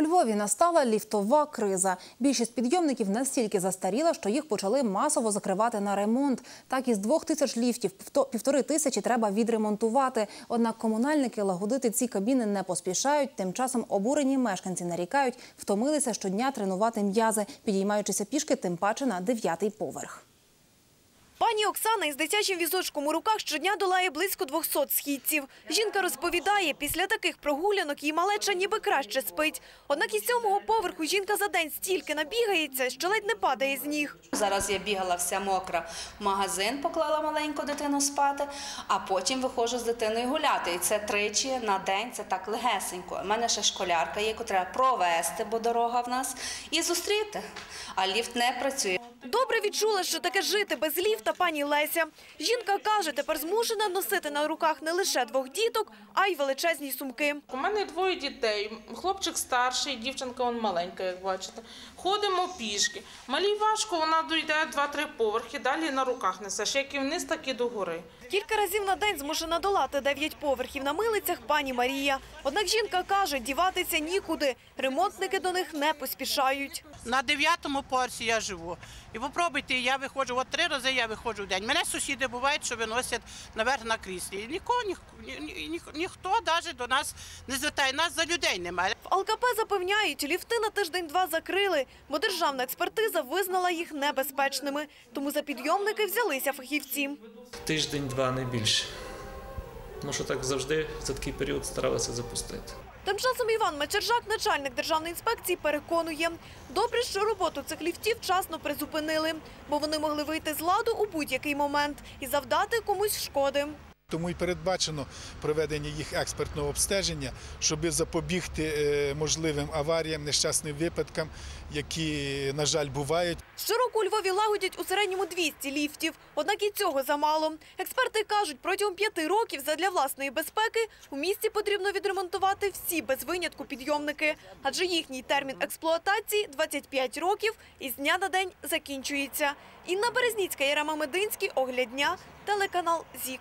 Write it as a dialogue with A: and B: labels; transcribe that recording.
A: У Львові настала ліфтова криза. Більшість підйомників настільки застаріла, що їх почали масово закривати на ремонт. Так із двох тисяч ліфтів півтори тисячі треба відремонтувати. Однак комунальники лагодити ці кабіни не поспішають. Тим часом обурені мешканці нарікають, втомилися щодня тренувати м'язи, підіймаючися пішки, тим паче на дев'ятий поверх.
B: Пані Оксана із дитячим візочком у руках щодня долає близько 200 східців. Жінка розповідає, після таких прогулянок її малеча ніби краще спить. Однак із сьомого поверху жінка за день стільки набігається, що ледь не падає з ніг.
C: Зараз я бігала вся мокра в магазин, поклала маленьку дитину спати, а потім виходжу з дитиною гуляти. І це тричі на день, це так легесенько. У мене ще школярка є, яку треба провести, бо дорога в нас, і зустріти. А ліфт не працює.
B: Добре відчула, що таке жити без ліфта пані Леся. Жінка каже, тепер змушена носити на руках не лише двох діток, а й величезні сумки.
D: У мене двоє дітей. Хлопчик старший, дівчинка он маленька, як бачите. Ходимо пішки. Малій важко, вона дойде 2-3 поверхи, далі на руках несеш, як і вниз, так і догори.
B: Кілька разів на день змушена долати дев'ять поверхів на милицях пані Марія. Однак жінка каже, діватися нікуди. Ремонтники до них не поспішають.
E: На дев'ятому поверсі я живу. І попробуйте, я виходжу, от три рази я виходжу в день. Мене сусіди бувають, що виносять наверх на кріслі. І нікого, ні, ні, ні, ніхто навіть до нас не звертає. Нас за людей немає.
B: В ЛКП запевняють, ліфти на тиждень-два закрили, бо державна експертиза визнала їх небезпечними. Тому за підйомники взялися фахівці.
F: Тиждень-два не більше. Тому що так завжди за такий період старалися запустити.
B: Тим часом Іван Мечержак, начальник державної інспекції, переконує, добре, що роботу цих ліфтів вчасно призупинили, бо вони могли вийти з ладу у будь-який момент і завдати комусь шкоди.
G: Тому і передбачено проведення їх експертного обстеження, щоб запобігти е, можливим аваріям, нещасним випадкам, які, на жаль, бувають.
B: Щороку у Львові лагодять у середньому 200 ліфтів, однак і цього замало. Експерти кажуть, протягом п'яти років задля власної безпеки у місті потрібно відремонтувати всі без винятку підйомники, адже їхній термін експлуатації 25 років і з дня на день закінчується. Інна Березніцька, Ярема Мединський, Огляд дня, телеканал ЗІК.